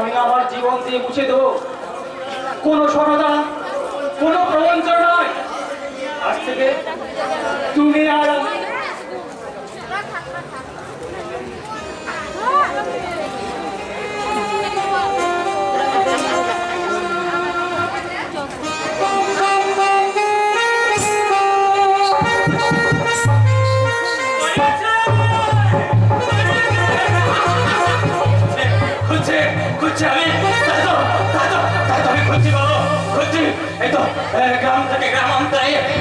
আমি আমার জীবন দিয়ে মুছে দেব। কোনো সমাধান কোনো নয়। আজ থেকে তুমি আর আমি গ্রাম থেকে গ্রামান্তরে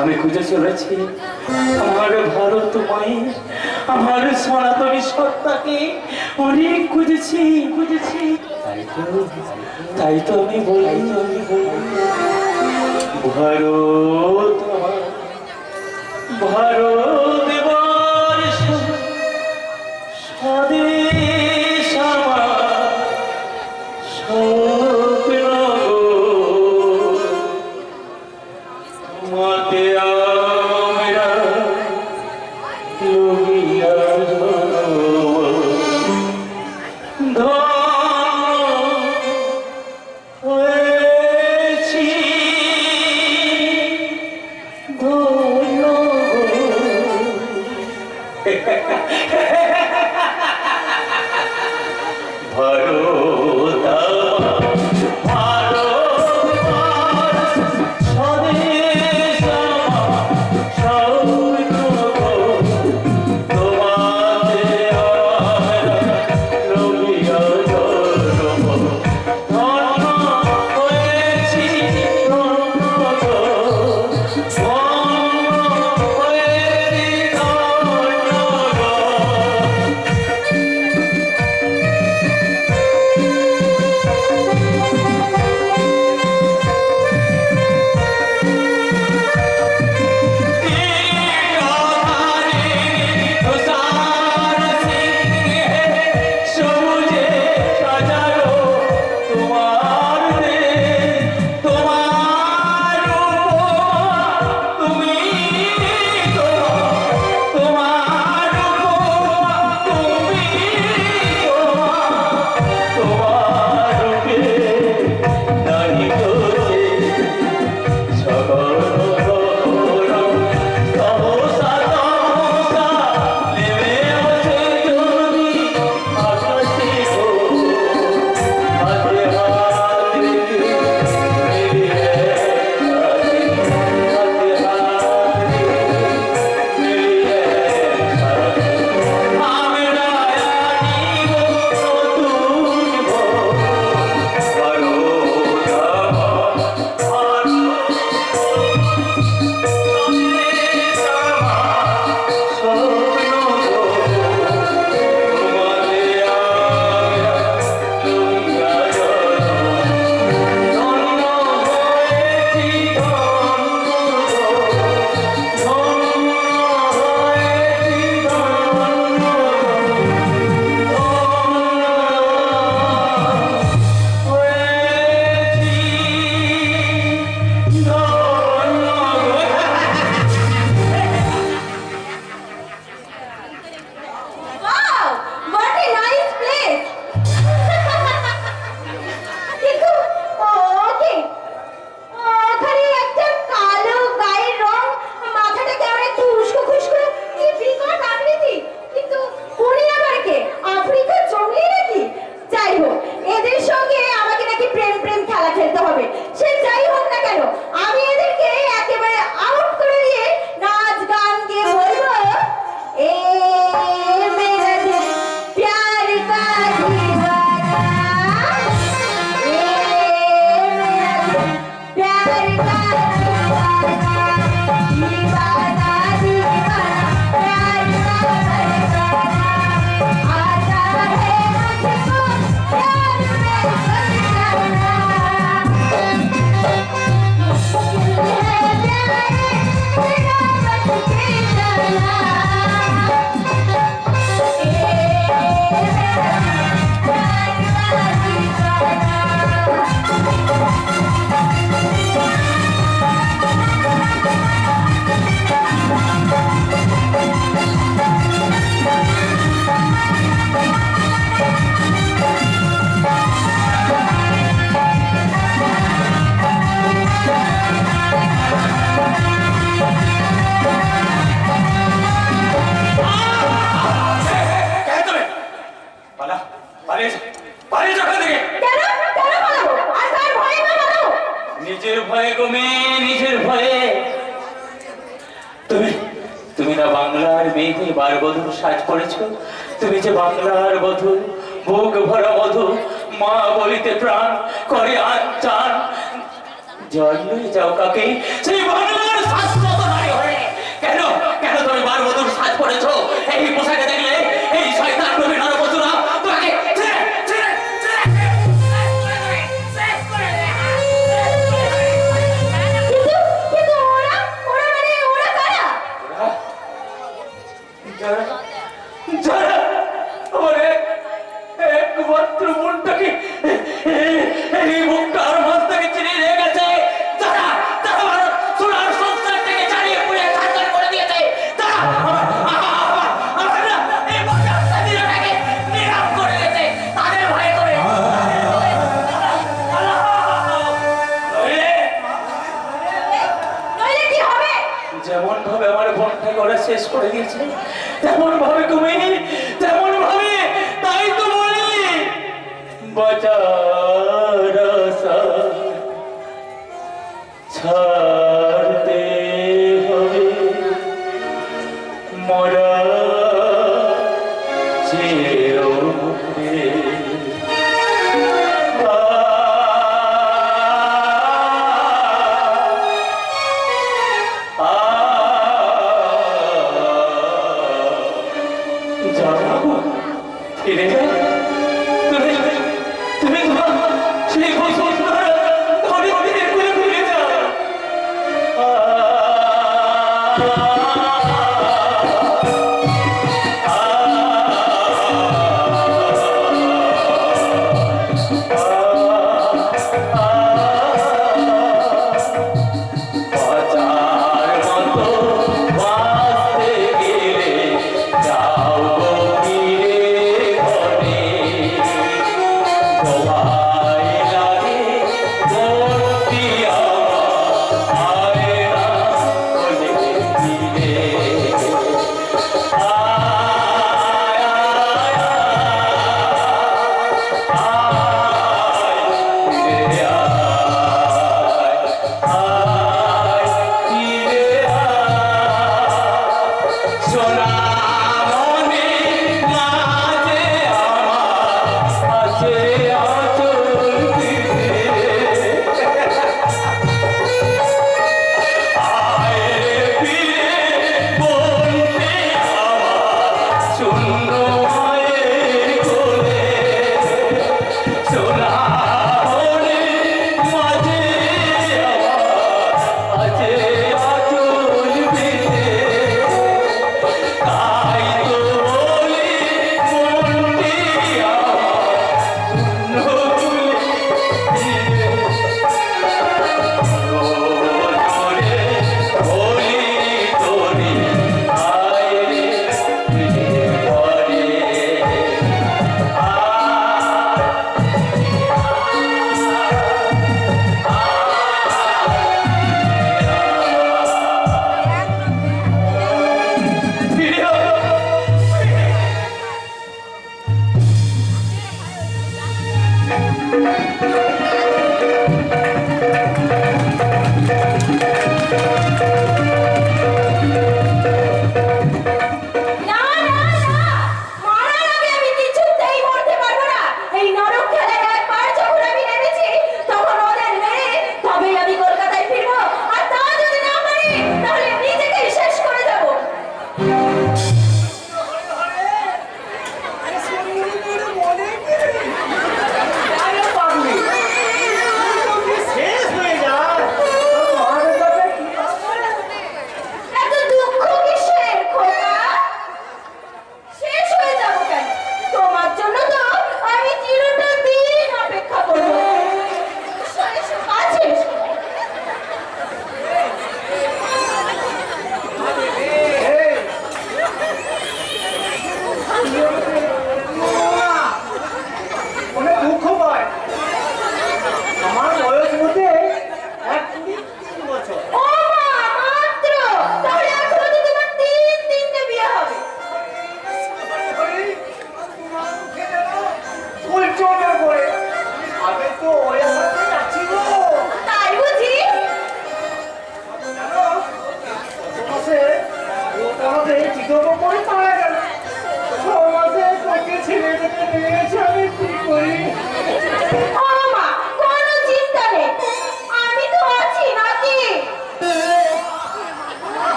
আমি খুঁজে চলেছি। আমার ভারত মায়ের আমার সনাতনী সত্তাকে অনেক খুঁজেছি খুঁজেছি। তাই তো তাই তো আমি বলি, আমি ভারত ভারত করেছ? তুমি যে বাংলার বধু ভোগ ভরা বধু মা বলিতে প্রাণ করে আর চান। জন্মে যাও কাকে? সেই বাংলার শাশ্বত নারী হয়ে। কেন? কেন তুমি বার বধুর সাজ করেছ? এই পোশাকে দেখলে তেমন ভাবে তুমি তেমন ভাবে তাই তো বলি। বাজার ছাড়তে হবে। মরা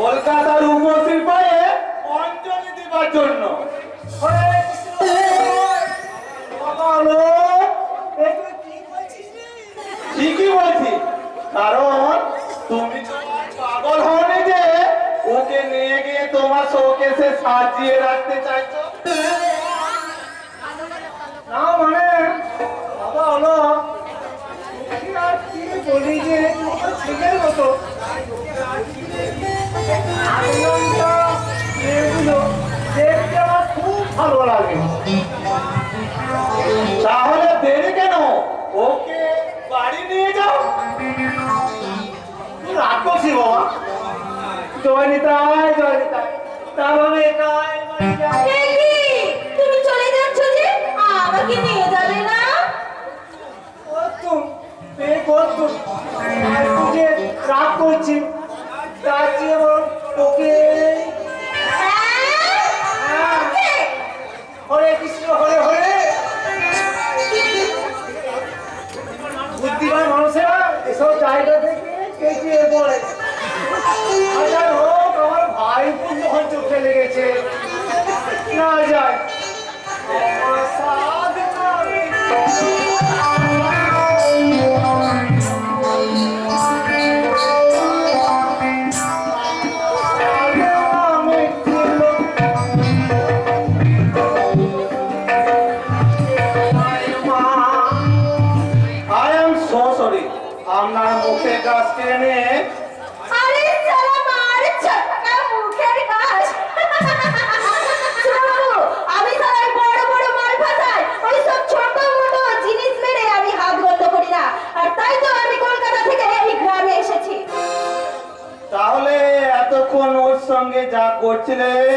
কলকাতার উপস্থিত পায়ে অঞ্জলি দিবার জন্য? ঠিকই বলছি, কারণ তুমি পাগল হওনি যে, ওকে নিয়ে গিয়ে তোমার শোকেসে সাজিয়ে রাখতে চাইছো। না মানে বাবা হলো বলি যে ছেলের মতো। এগুলো দেখতে আমার খুব ভালো লাগে তাহলে দেরি কেন? ওকে বাড়ি নিয়ে যাও। রাখছি বাবা। জয় নিতাই জয় নিতাই তাহলে? তুমি চলে যাচ্ছ যে? আমাকে নিয়ে যাবে না? রাগ করছি তার চেয়ে বরং মুখে গাছ কেনে আরে সালা মার ছটকা মুখের গাছ আমি সালা বড় বড় মাল ফাটাই ওই সব ছোট মোটো জিনিস মেরে আমি হাত বন্ধ করি না। আর তাই তো আমি কলকাতা থেকে এই গ্রামে এসেছি। তাহলে এতক্ষণ ওর সঙ্গে যা করছিলেন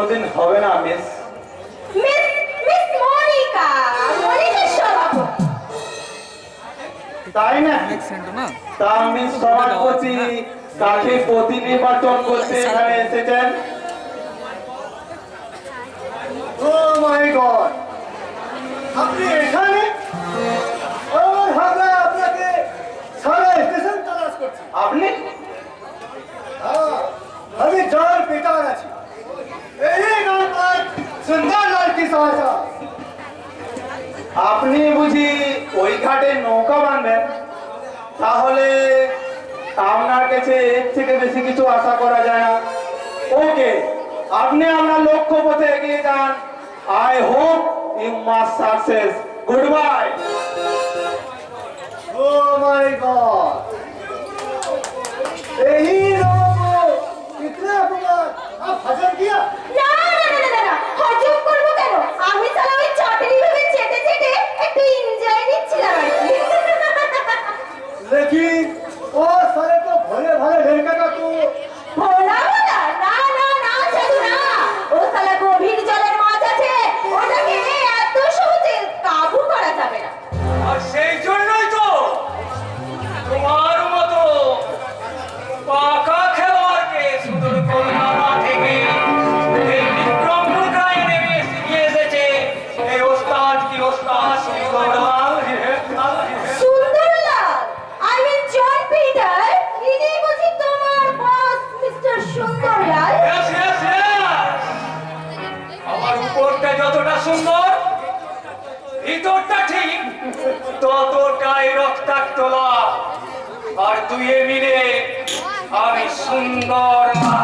কোনোদিন হবে না miss miss miss Monica Monica সভাপতি তাই না? তা মিস সভাপতি কাকে প্রতি নির্বাচন করতে এখানে এসেছেন। Oh my god! আপনি এখানে? ও আপনাকে সারা স্টেশন তালাশ করছি। আপনি? হ্যাঁ, আমি জল পিটার আছি। আপনি বুঝি ওই ঘাটে নৌকা বাঁধবেন তাহলে আপনার কাছে এর থেকে বেশি কিছু আশা করা যায় না ওকে আপনি আপনার লক্ষ্য পথে এগিয়ে যান I hope you must success good bye দুয়ে মিলে আমি সুন্দর লাল